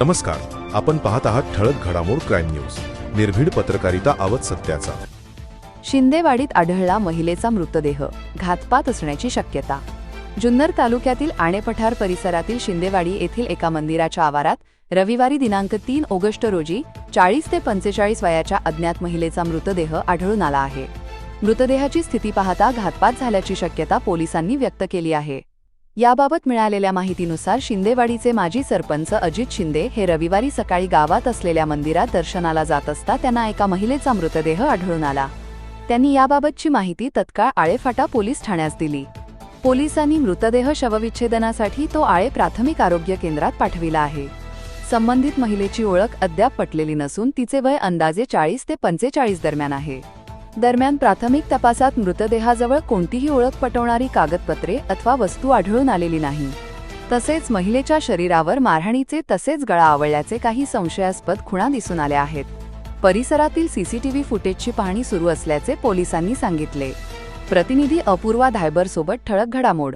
नमस्कार. आपण पाहत आहात ठळक घडामोड क्राईम न्यूज. निर्भीड पत्रकारिता आवत सत्याचा. शिंदेवाडीत आढळला महिलेचा मृतदेह. घातपात असण्याची शक्यता. जुन्नर तालुक्यातील आणेपठार परिसरातील शिंदेवाडी येथील एका मंदिराच्या आवारात रविवारी दिनांक तीन ऑगस्ट रोजी चाळीस ते पंचेचाळीस वयाच्या अज्ञात महिलेचा मृतदेह आढळून आला आहे. मृतदेहाची स्थिती पाहता घातपात झाल्याची शक्यता पोलिसांनी व्यक्त केली आहे. याबाबत मिळालेल्या माहितीनुसार शिंदेवाडीचे माजी सरपंच अजित शिंदे हे रविवारी सकाळी गावात असलेल्या मंदिरात दर्शनाला जात असता त्यांना एका महिलेचा मृतदेह आढळून आला. त्यांनी याबाबतची माहिती तत्काळ आळेफाटा पोलीस ठाण्यास दिली. पोलिसांनी मृतदेह शवविच्छेदनासाठी तो आळे प्राथमिक आरोग्य केंद्रात पाठविला आहे. संबंधित महिलेची ओळख अद्याप पटलेली नसून तिचे वय अंदाजे चाळीस ते पंचेचाळीस दरम्यान आहे. दरम्यान प्राथमिक तपासात मृतदेहाजवळ कोणतीही ओळख पटवणारी कागदपत्रे अथवा वस्तू आढळून आलेली नाही. तसेच महिलेच्या शरीरावर मारहाणीचे तसेच गळा आवळल्याचे काही संशयास्पद खुणा दिसून आल्या आहेत. परिसरातील सीसीटीव्ही फुटेजची पाहणी सुरू असल्याचे पोलिसांनी सांगितले. प्रतिनिधी अपूर्वा धायबरसोबत ठळक घडामोड.